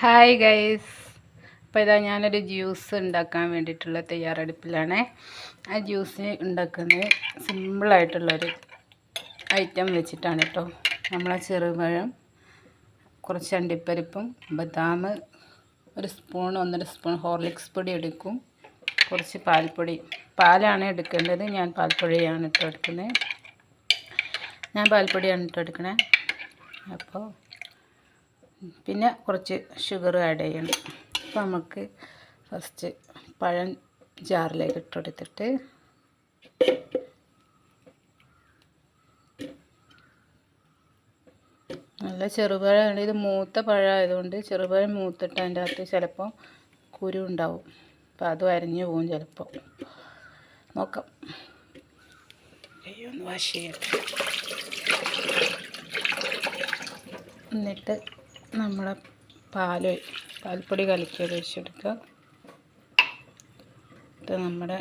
Hi guys അപ്പോൾ ഇതാ ഞാനൊരു ജ്യൂസ് ഉണ്ടാക്കാൻ വേണ്ടിയിട്ടുള്ള തയ്യാറെടുപ്പിലാണ്. ആ ജ്യൂസ് ഉണ്ടാക്കുന്നത് സിമ്പിളായിട്ടുള്ളൊരു ഐറ്റം വെച്ചിട്ടാണ് കേട്ടോ നമ്മളെ ചെറുപഴം കുറച്ച് അണ്ടിപ്പരിപ്പും ബദാം ഒരു സ്പൂൺ ഒന്നര സ്പൂൺ ഹോർലിക്സ് പൊടി എടുക്കും. കുറച്ച് പാൽപ്പൊടി. പാലാണ് എടുക്കേണ്ടത്. ഞാൻ പാൽപ്പൊടിയാണ് ഇട്ട് എടുക്കുന്നത്. ഞാൻ പാൽപ്പൊടിയാണ് ഇട്ട് എടുക്കണേ. അപ്പോൾ പിന്നെ കുറച്ച് ഷുഗർ ആഡ് ചെയ്യണം. അപ്പോൾ നമുക്ക് ഫസ്റ്റ് പഴം ജാറിലേക്ക് ഇട്ടെടുത്തിട്ട് നല്ല ചെറുപഴമാണ്. ഇത് മൂത്ത പഴമായതുകൊണ്ട് ചെറുപഴം മൂത്തിട്ട് അതിന്റെ അകത്ത് ചിലപ്പോൾ കുരു ഉണ്ടാവും. അപ്പോൾ അതും അരിഞ്ഞു പോകും ചിലപ്പോൾ നോക്കാം. ഒന്ന് വാഷ് ചെയ്യട്ടെ. എന്നിട്ട് നമ്മളെ പാൽ പാൽപ്പൊടി കലക്കി ഒഴിച്ചെടുക്കുക. ഇത് നമ്മുടെ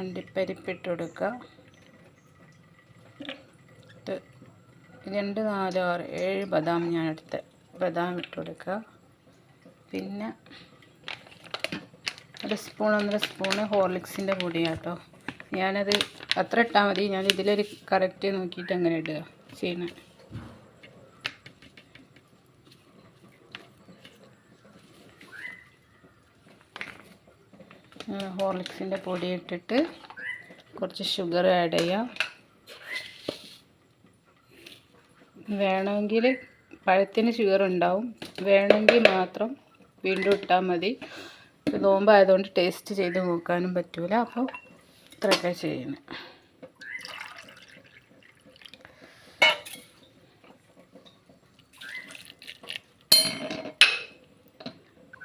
അണ്ടിപ്പരിപ്പിട്ട് കൊടുക്കുക. ഇത് രണ്ട് നാല് ആറ് ഏഴ് ബദാം ഞാൻ എടുത്ത് ബദാം ഇട്ട് കൊടുക്കുക. പിന്നെ ഒരു സ്പൂൺ ഒന്നര സ്പൂണ് ഹോർലിക്സിന്റെ പൊടിയാട്ടോ. ഞാനത് അത്ര ഇട്ടാൽ മതി. ഞാൻ ഇതിലൊരു കറക്റ്റ് നോക്കിയിട്ട് അങ്ങനെ ഇടുക. ചെയ്യണം ഹോർലിക്സിന്റെ പൊടി ഇട്ടിട്ട് കുറച്ച് ഷുഗർ ആഡ് ചെയ്യാം. വേണമെങ്കിൽ പഴത്തിന് ഷുഗർ ഉണ്ടാവും. വേണമെങ്കിൽ മാത്രം വീണ്ടും ഇട്ടാൽ മതി. നോമ്പായതുകൊണ്ട് ടേസ്റ്റ് ചെയ്ത് നോക്കാനും പറ്റില്ല അപ്പോൾ ഇത്രയൊക്കെ ചെയ്യുന്നത്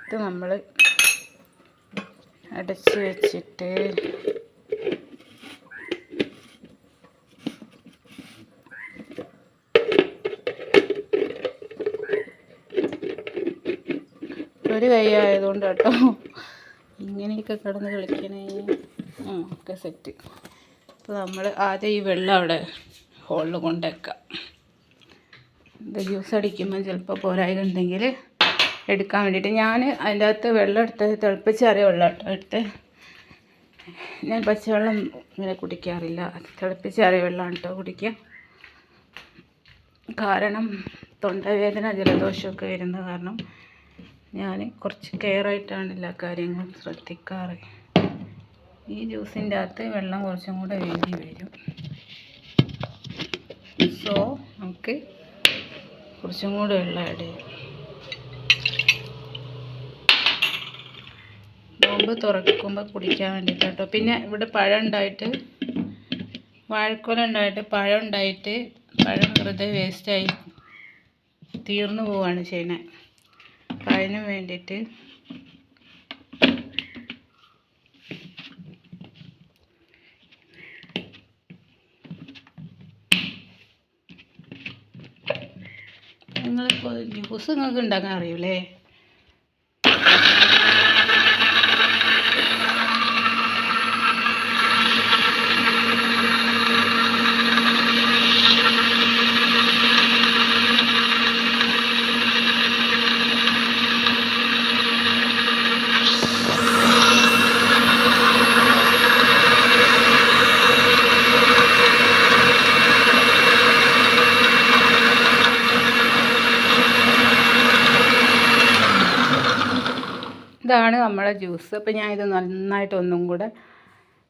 ഇത് നമ്മൾ അടച്ച് വെച്ചിട്ട് ഒരു കൈ ആയതുകൊണ്ട് കേട്ടോ. ഇങ്ങനെയൊക്കെ കിടന്ന് കളിക്കണേ. ഒക്കെ സെറ്റ് അപ്പോൾ നമ്മൾ ആദ്യം ഈ വെള്ളം അവിടെ ഹോളിൽ കൊണ്ടുവയ്ക്കാം ഇത് ജ്യൂസ് അടിക്കുമ്പോൾ ചിലപ്പോൾ പോരായതുണ്ടെങ്കിൽ എടുക്കാൻ വേണ്ടിയിട്ട് ഞാൻ അതിന്റെ അകത്ത് വെള്ളം എടുത്ത് തിളപ്പിച്ചാറിയ വെള്ളം കേട്ടോ. എടുത്ത് ഞാൻ പച്ചവെള്ളം ഇങ്ങനെ കുടിക്കാറില്ല. തിളപ്പിച്ചാറിയ വെള്ളമാണ് കേട്ടോ കുടിക്കുക കാരണം തൊണ്ടവേദന ജലദോഷമൊക്കെ വരുന്ന കാരണം ഞാൻ കുറച്ച് കെയറായിട്ടാണ് എല്ലാ കാര്യങ്ങളും ശ്രദ്ധിക്കാറ്. ഈ ജ്യൂസിന്റെ അകത്ത് വെള്ളം കുറച്ചും കൂടെ വേണ്ടി വരും. സോ നമുക്ക് കുറച്ചും കൂടെ വെള്ളം ആഡ് ചെയ്യാം. നോമ്പ് തുറക്കുമ്പോൾ കുടിക്കാൻ വേണ്ടിയിട്ട് പിന്നെ ഇവിടെ പഴം ഉണ്ടായിട്ട് വാഴക്കൊല ഉണ്ടായിട്ട് പഴം ഉണ്ടായിട്ട് പഴം വെറുതെ വേസ്റ്റായി തീർന്നു പോവുകയാണ് ചെയ്യുന്നത്. അപ്പം അതിന് വേണ്ടിയിട്ട് നിങ്ങളിപ്പോൾ ജ്യൂസ് നിങ്ങൾക്ക് ഉണ്ടാക്കാൻ അറിയൂലേ ഇതാണ് നമ്മളെ ജ്യൂസ്. അപ്പോൾ ഞാൻ ഇത് നന്നായിട്ട് ഒന്നും കൂടെ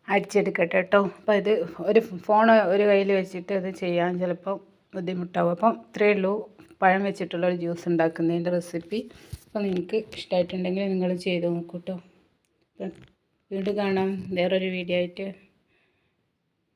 അടിച്ചെടുക്കട്ടെ കേട്ടോ. അപ്പോൾ ഇത് ഒരു ഫോൺ ഒരു കയ്യിൽ വെച്ചിട്ട് ഇത് ചെയ്യാൻ ചിലപ്പോൾ ബുദ്ധിമുട്ടാവും. അപ്പം ഇത്രയേ ഉള്ളൂ. പഴം വെച്ചിട്ടുള്ള ഒരു ജ്യൂസ് ഉണ്ടാക്കുന്നതിന്റെ റെസിപ്പി. അപ്പോൾ നിങ്ങൾക്ക് ഇഷ്ടമായിട്ടുണ്ടെങ്കിൽ നിങ്ങൾ ചെയ്ത് നോക്കൂ കേട്ടോ. വീണ്ടും കാണാം. വേറൊരു വീഡിയോ ആയിട്ട്.